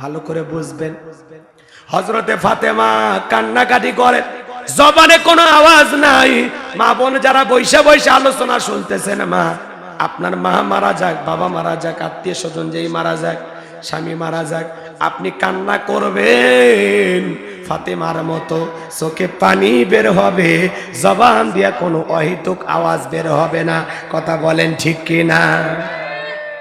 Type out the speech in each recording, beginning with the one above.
ভালো করে বুঝবেন। হজরতে ফাতেমা কান্নাকাটি করে জবানে কোনো আওয়াজ নাই। মা বোন যারা বৈশা বৈশা আলোচনা শুনতেছেন মা, আপনার মা মারা যাক, বাবা মারা যাক, আত্মীয় স্বজন যেই মারা যাক, স্বামী মারা যাক, আপনি কান্না করবেন। ফাতেমার মতো চোখে পানি বের হবে, জবান দিয়া কোনো অহিতুক আওয়াজ বের হবে না। কথা বলেন ঠিক কি না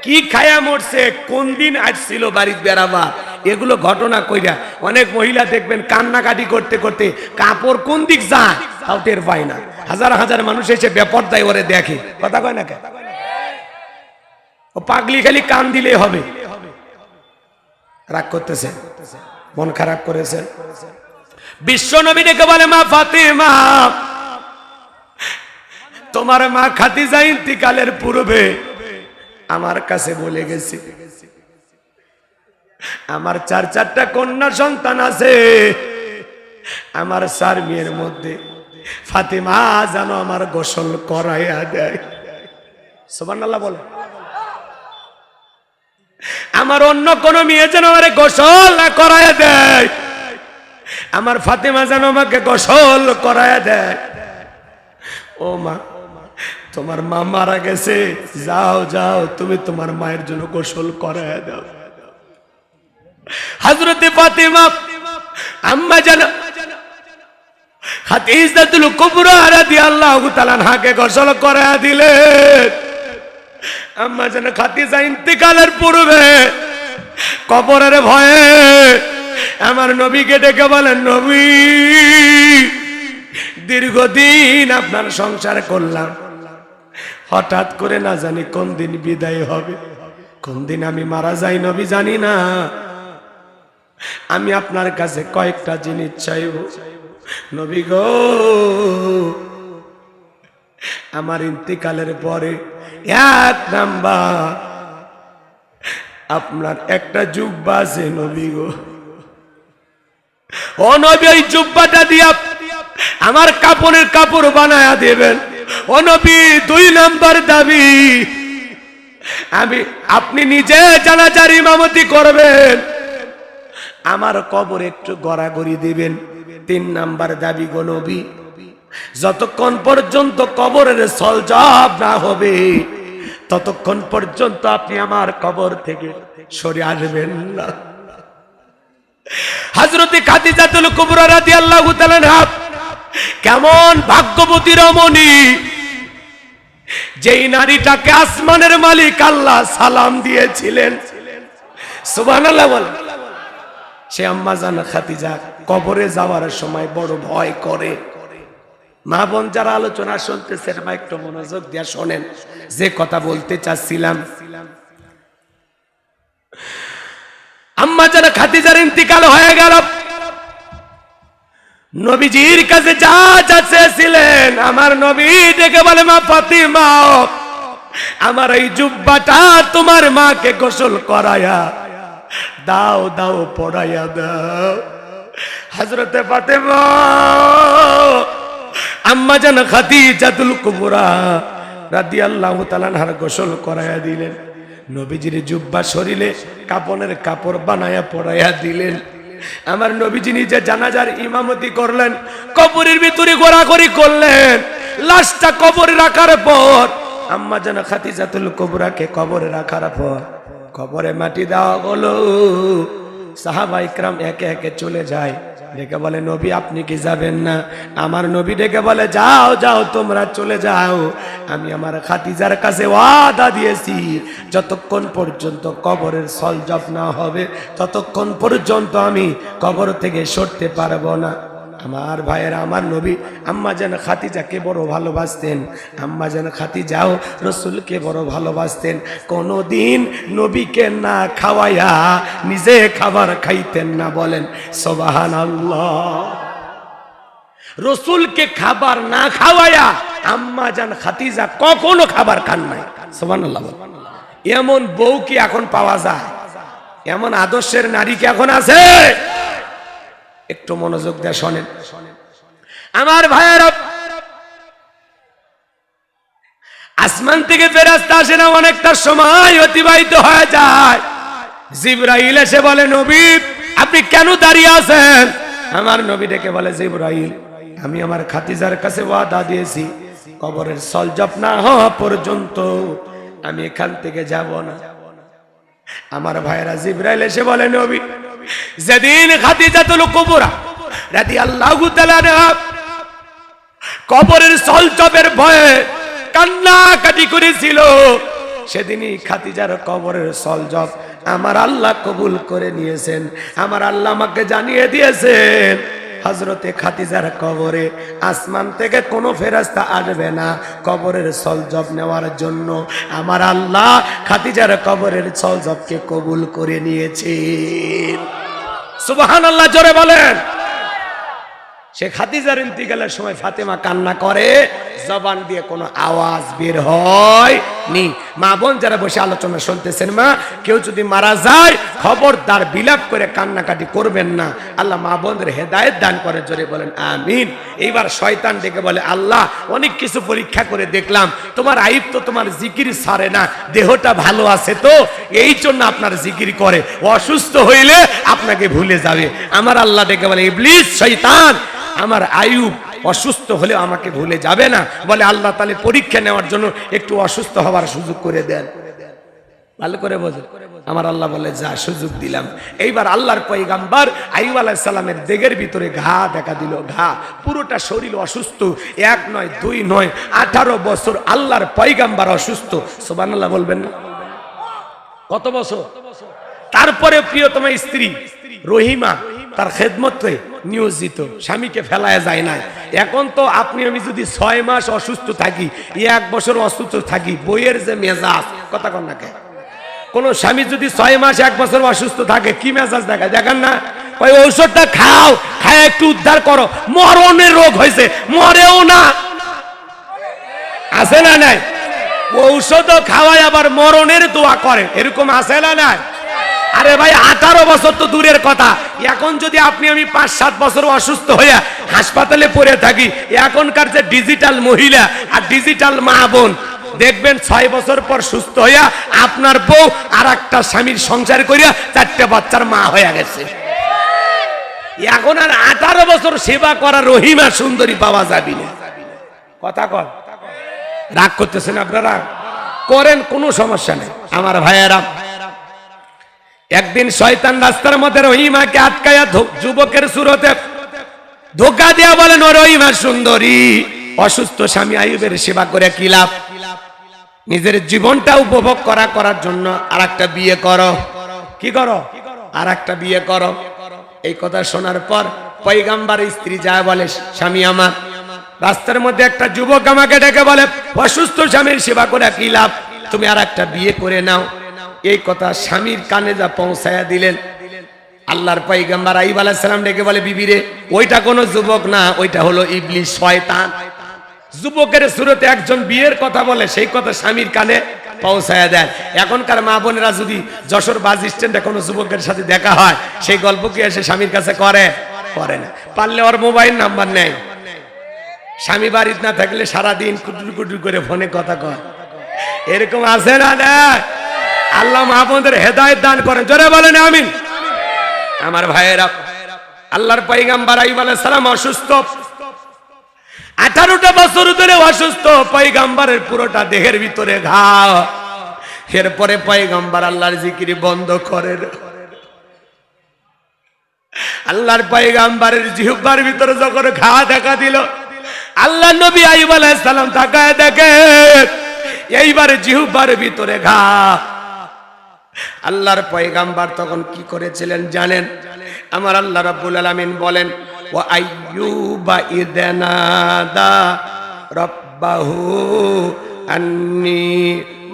কি খায়া মরছে? কোন দিন আসছিল বাড়িতে বেড়াবা এগুলো ঘটনা কইরা অনেক মহিলা দেখবেন কান্নাকাটি করতে করতে কাপড় কোন দিক যায়, তাও টের পায় না। হাজার হাজার মানুষ এসে বেপরদায় ওরে দেখে। কথা কয় না কেন ও পাগলি খালি কান দিলেই হবে। রাগ করতেছে। মন খারাপ করেছেন বিশ্ব নবী ডেকে বলে, মা ফাতেমা, তোমার মা খাতিজা ইন্তিকালের পূর্বে আমার কাছে বলে গেছে। আমার চার চারটা কন্যা সন্তান আছে। আমার চার মেয়ের মধ্যে ফাতেমা যেন আমার গোসল করাইয়া দেয়। সোমান আল্লাহ বলে। আমার অন্য কোন মেয়ে যেন আমার গোসল করাইয়া দেয়। আমার ফাতেমা যেন আমাকে গোসল করাইয়া দেয়। ও মা, তোমার মা মারা গেছে। যাও যাও, তুমি তোমার মায়ের জন্য গোসল করাইয়া দাও। হজরতে ফাতেমা, আম্মা যেন হাতিজাতুল কুবরা রাদিয়াল্লাহু তাআলা হাকে গোসল করাইয়া দিলেন। আম্মা যেন খাতিজা ইন্তিকালের পূর্বে কবরের ভয়ে আমার নবীকে ডেকে বলেন, নবী, দীর্ঘদিন আপনার সংসার করলাম। হঠাৎ করে না জানি কোন দিন বিদায় হবে, কোন দিন আমি মারা যাই, নবী জানি না। আমি আপনার কাছে কয়েকটা জিনিস চাইব। নবী গো, আমার ইন্তিকালের পরে এক নাম্বার, আপনার একটা জুব্বা আছে নবী গো। ও নবী, ওই জুব্বাটা দিয়া আমার কাপড়ের কাপড় বানায়া দেবেন। ও নবী, দুই নাম্বার দাবি, আমি আপনি নিজে জানাজার ইমামতি করবেন। আমার কবর একটু গড়াগড়ি দিবেন। তিন নাম্বার দাবি গো যতক্ষণ পর্যন্ত কবরের সলজব না হবে, ততক্ষণ পর্যন্ত আপনি আমার কবর থেকে সরে আসবেন না। হজরতে খাদিজাতুল কুবরা রাদিয়াল্লাহু তাআলা কেমন ভাগ্যবতী রমণী, যেই নারীটাকে আসমানের মালিক আল্লাহ সালাম দিয়েছিলেন। সুবহানাল্লাহ বলেন। সে আম্মা জানা খাদিজা কবরে যাওয়ার সময় বড় ভয় করে। মা বোন যারা আলোচনা শুনতেছেন মা একটু মনোযোগ দিয়া শোনেন। যে কথা বলতে চাচ্ছিলাম। আম্মা যারা খাদিজার ইন্তিকাল হয়ে গেল। নবীজির কাছে যা যা চেয়েছিলেন আমার নবী ডেকে বলে, মা ফাতিমা, আমার এই জুব্বাটা তোমার মাকে গোসল করায়া দাও দাও, পড়াইয়া দাও। হজরতে ফাতেমা, আম্মা যেন খাদিজাতুল কুবরা রাদিয়াল্লাহু তাআলার গোসল করাইয়া দিলেন। নবীজির জুব্বা শরীরে কাপনের কাপড় বানায়া পড়াইয়া দিলেন। আমার নবীজি নিজে জানাজার ইমামতি করলেন, কবরের ভিতরে ঘোরাঘুরি করলেন। লাশটা কবরে রাখার পর, আম্মা যেন খাদিজাতুল কুবরাকে কবরে রাখার পর কবরে মাটি দেওয়া হলো সাহাবা ইকরাম একে একে চলে যায়। ডেকে বলে, নবী, আপনি কি যাবেন না? আমার নবী ডেকে বলে, যাও যাও, তোমরা চলে যাও। আমি আমার খাতিজার কাছে ওয়াদা দিয়েছি, যতক্ষণ পর্যন্ত কবরের সলজব না হবে, ততক্ষণ পর্যন্ত আমি কবর থেকে সরতে পারব না। আমার ভাইয়েরা, আমার নবী, আম্মা যেন খাতিজাকে বড় ভালোবাসতেন, আম্মা যেন খাতিজাও রসুলকে বড় ভালোবাসতেন, কোনোদিন নবীকে না খাওয়াইয়া নিজে খাবার খাইতেন না বলেন সোবাহান আল্লাহ রসুলকে খাবার না খাওয়াইয়া আম্মা জান খাতিজা কখনো খাবার খান নাই সোবান এমন বউ কি এখন পাওয়া যায়? এমন আদর্শের নারী কি এখন আছে? একটু মনোযোগ দিয়ে শোনেন। আমার ভাইয়েরা আসমান থেকে ফেরাস্তা আসে না অনেকটা সময় অতিবাহিত হয়ে যায়। জিব্রাইল এসে বলে নবী আপনি কেন দাঁড়িয়ে আছেন? আমার নবী ডেকে বলে জিব্রাইল আমি আমার খাতিজার কাছে ওয়াদা দিয়েছি। কবরের সলজপ না হওয়া পর্যন্ত আমি এখান থেকে যাব না। আমার ভাইরা জিব্রাইল এসে বলে নবী যেদিন খাদিজাতুল কুবরা রাদিয়াল্লাহু তাআলা কবরের সলচপের ভয়ে কান্নাকাটি করেছিল, সেদিনই খাতিজার কবরের সলজপ আমার আল্লাহ কবুল করে নিয়েছেন, আমার আল্লাহ আমাকে জানিয়ে দিয়েছেন হজরতে খাতিজার কবরে আসমান থেকে কোনো ফেরাস্তা আসবে না কবরের সলজব নেওয়ার জন্য, আমার আল্লাহ খাতিজার কবরের সলজবকে কবুল করে নিয়েছেন। সুবহান আল্লাহ জোরে বলেন। সে খাদিজার ইন্তিকালের সময় ফাতেমা কান্না করে। জবান দিয়ে কোনো আওয়াজ বের হয় নি মা বোন যারা বসে আলোচনা শুনতেছেন মা, কেউ যদি মারা যায়, খবরদার বিলাপ করে কান্নাকাটি করবেন না। আল্লাহ মা বোনদের হেদায়েত দান করে, জোরে বলেন, আমিন। এইবার শয়তান ডেকে বলে, আল্লাহ, অনেক কিছু পরীক্ষা করে দেখলাম। তোমার আইব তো তোমার জিকির সারে না, দেহটা ভালো আছে তো? এই জন্য আপনার জিকির করে। অসুস্থ হইলে আপনাকে ভুলে যাবে। আমার আল্লাহ ডেকে বলে, ইবলিস, শয়তান, আমার আয়ুব অসুস্থ হলে আমাকে ভুলে যাবে না। বলে আল্লাহ তাহলে পরীক্ষা নেওয়ার জন্য একটু অসুস্থ হওয়ার সুযোগ করে দেন। ভালো করে বোঝে আমার আল্লাহ বলে, যা সুযোগ দিলাম। এইবার আল্লাহর পয়গাম্বার আইব আলাইসাল্লামের দেগের ভিতরে ঘা দেখা দিল। ঘা, পুরোটা শরীর অসুস্থ। এক নয়, দুই নয়, আঠারো বছর আল্লাহর পয়গাম্বার অসুস্থ। সোবান আল্লাহ বলবেন না? কত বছর? তারপরে প্রিয়তম স্ত্রী রহিমা তার খেদমতে নিয়োজিত। স্বামীকে ফেলায় যায় না এখন তো আপনি, আমি যদি ছয় মাস অসুস্থ থাকি এক বছর অসুস্থ থাকি, বইয়ের যে মেজাজ, কথা কন না? কোন? স্বামী যদি ছয় মাস, এক বছর অসুস্থ থাকে, কি মেজাজ দেখায় দেখেন না। ওই ঔষধটা খাও, খায় একটু উদ্ধার করো। মরণের রোগ হয়েছে, মরেও না। আছে না নাই? ঔষধও খাওয়ায় আবার মরণের দোয়া করে। এরকম আছে না নাই? আরে ভাই, আঠারো বছর তো দূরের কথা। এখন যদি আপনি আমি পাঁচ, সাত বছর অসুস্থ হইয়া হাসপাতালে পড়ে থাকি, এখনকার যে ডিজিটাল মহিলা আর ডিজিটাল মা বোন, দেখবেন ছয় বছর পর সুস্থ হইয়া আপনার বউ আর একটা স্বামীর সংসার করিয়া চারটে বাচ্চার মা হয়ে গেছে। এখন আর আঠারো বছর সেবা করা রহিমা সুন্দরী পাওয়া যাবি না। কথা কর রাগ করতেছেন আপনারা? করেন, কোনো সমস্যা নেই। আমার ভাইয়েরা একদিন শয়তান রাস্তার মধ্যে রহিমাকে আটকায়া যুবকের সুরতে ধোকা দেয়া বলেন রহিমা সুন্দরী, অসুস্থ স্বামী আয়ুবের সেবা করে কি লাভ? নিজের জীবনটা উপভোগ করা করার জন্য আর একটা বিয়ে করো। কি করো? আর একটা বিয়ে করো। এই কথা শোনার পর পৈগাম্বার স্ত্রী যা বলে, স্বামী আমার, রাস্তার মধ্যে একটা যুবক আমাকে ডেকে বলে, অসুস্থ স্বামীর সেবা করে কি লাভ? তুমি আর একটা বিয়ে করে নাও। এই কথা স্বামীর কানে যা পৌঁছায়া দিলেন। আল্লাহর পৈগম্বর আইব আলাইসালাম ডেকে বলে বিবিরে ওইটা কোনো যুবক না, ওইটা হলো ইবলিশ শয়তান। যুবকের সুরতে একজন বিয়ের কথা বলে, সেই কথা স্বামীর কানে পৌঁছায়া দেন। এখনকার মা বোনেরা যদি যশোর বাস স্ট্যান্ডে কোনো যুবকের সাথে দেখা হয়, সেই গল্প কি এসে স্বামীর কাছে করে? করে না। পারলে ওর মোবাইল নাম্বার নেয়। স্বামী বাড়িতে না থাকলে সারাদিন কুটুর কুটুর করে ফোনে কথা কয়। এরকম আছে না না আল্লাহ মাহমুদের হেদায়ত দান করেন। জোরে বলেন, আমিন। আমার ভাইয়েরা, আল্লাহর পৈগাম্বার আইব সালাম অসুস্থ। আঠারোটা বছর ধরে অসুস্থ। পৈগাম্বারের পুরোটা দেহের ভিতরে ঘা। এরপরে পৈগাম্বার আল্লাহর জিকিরি বন্ধ করেন। আল্লাহর পয়গাম্বারের জিহ্বার ভিতরে যখন ঘা দেখা দিল, আল্লাহ নবী আইব আলাইহিস সালাম তাকায় দেখে এইবারে জিহ্বার ভিতরে ঘা। আল্লাহর পয়গাম্বার তখন কি করেছিলেন জানেন? আমার আল্লাহ রাব্বুল আলামিন বলেন, ওয়া আইয়ুবা ইদনাদা রাব্বাহু আন্নি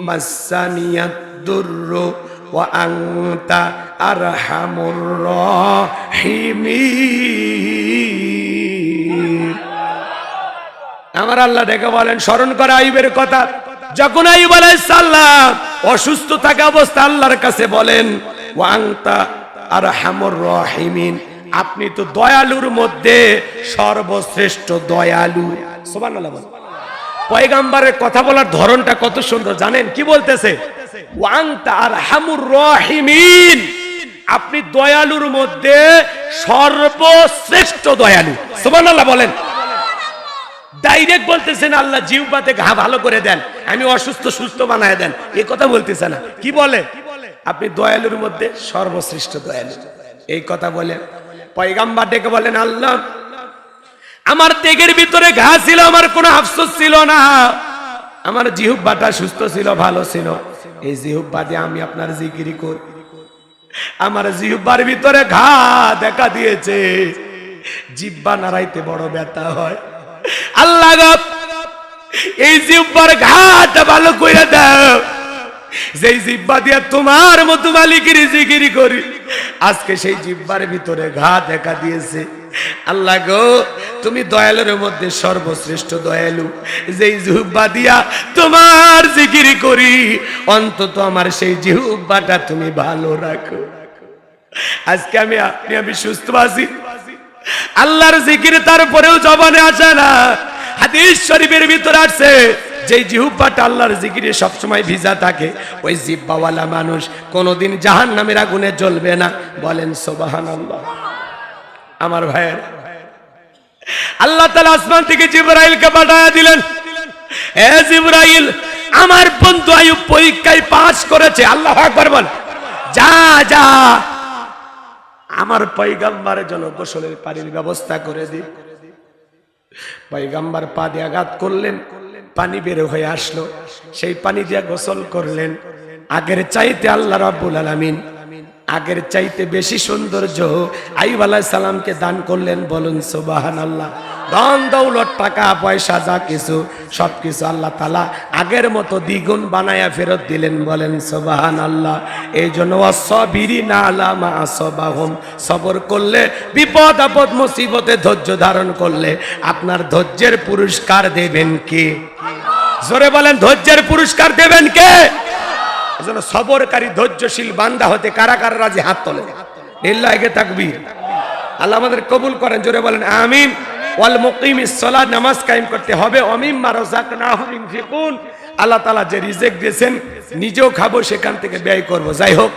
মাসানিয়াদ দুররু ওয়া আনতা আরহামুর রাহিমিন. আমার আল্লাহ ডেকে বলেন, স্মরণ করা আইবের কথা। যখন আইব আলাইসাল্লাম অসুস্থ থাকা অবস্থা আল্লাহর কাছে বলেন ওয়াংতা আর হামর রহিমিন। আপনি তো দয়ালুর মধ্যে সর্বশ্রেষ্ঠ দয়ালু। সোবান পয়গাম্বারের কথা বলার ধরনটা কত সুন্দর, জানেন? কি বলতেছে? ওয়াংতা আরহামুর রাহিমিন। আপনি দয়ালুর মধ্যে সর্বশ্রেষ্ঠ দয়ালু। সুবহানাল্লাহ বলেন। ডাইরেক্ট বলতেছেন, আল্লাহ জিহ্বাতে ঘা ভালো করে দেন, আমি অসুস্থ, সুস্থ বানায় দেন। এই কথা বলতেছে না। কি বলে? আপনি দয়ালুর মধ্যে সর্বশ্রেষ্ঠ দয়ালু। এই কথা বলে। পয়গাম্বার ডেকে বলেন, আল্লাহ, আমার তেগের ভিতরে ঘা ছিল, আমার কোনো আফসোস ছিল না। আমার জিহুব্বাটা সুস্থ ছিল, ভালো ছিল। এই জিহুব্বা দিয়ে আমি আপনার জিকিরি করি। আমার জিহুব্বার ভিতরে ঘা দেখা দিয়েছে। জিব্বা নাড়াইতে বড় ব্যথা হয়। আল্লাহ এই জিব্বার ঘাটা ভালো করে দাও। যেই জিব্বা দিয়ে তোমার মতো মালিকের জিকিরি করি, আজকে সেই জিব্বার ভিতরে ঘা দেখা দিয়েছে। আল্লাহ গো, তুমি দয়ালুর মধ্যে সর্বশ্রেষ্ঠ দয়ালু। যেই জিহুব্বা দিয়া তোমার জিকিরি করি, অন্তত আমার সেই জিহুব্বাটা তুমি ভালো রাখো। আজকে আমি আপনি আমি সুস্থ আছি। আল্লাহর জিকির তারপরেও জবানে আসে না। হাদিস শরীফের ভিতরে আছে যে জিহুব্বাটা আল্লাহর জিকিরে সবসময় ভিজা থাকে, ওই জিব্বাওয়ালা মানুষ কোনোদিন জাহান নামের আগুনে জ্বলবে না। বলেন সোবাহান আল্লাহ আমার ভাইয়ের, আল্লাহ তালা আসমান থেকে জিব্রাইলকে পাঠায়া দিলেন। এ জিব্রাইল, আমার বন্ধু আয়ুব পরীক্ষায় পাস করেছে। আল্লাহ আকবার বল। যা যা। আমার পৈগাম্বারে যেন গোসলের পানির ব্যবস্থা করে দি পৈগাম্বার পা দিয়ে আঘাত করলেন, পানি বের হয়ে আসলো। সেই পানি দিয়ে গোসল করলেন। আগের চাইতে আল্লাহ রাব্বুল আলামিন, আগের চাইতে বেশি সৌন্দর্য আইব আলাইহিস সালামকে দান করলেন বলুন সুবহানাল্লাহ। ধন, দৌলত, টাকা, পয়সা, যা কিছু সবকিছু আল্লাহ তালা আগের মতো দ্বিগুণ বানায়া ফেরত দিলেন, বলেন সোবাহান আল্লাহ এই জন্য অসবিরি না আলামা আসবাহম। সবর করলে, বিপদ, আপদ, মুসিবতে ধৈর্য ধারণ করলে আপনার ধৈর্যের পুরস্কার দেবেন কে? জোরে বলেন, ধৈর্যের পুরস্কার দেবেন কে? এজন্য সবরকারী ধৈর্যশীল বান্দা হতে কারা কারা রাজি? হাত তোলে লিল্লাহি তাকবীর আল্লাহ আমাদের কবুল করেন, জোরে বলেন, আমিন। ওয়াল মুকিম ইসলা নামাজ কায়েম করতে হবে। অমিম মারাযাকনাহুম ফিকুন আল্লাহ তালা যে রিজেক্ট দিয়েছেন, নিজেও খাব, সেখান থেকে ব্যয় করব। যাই হোক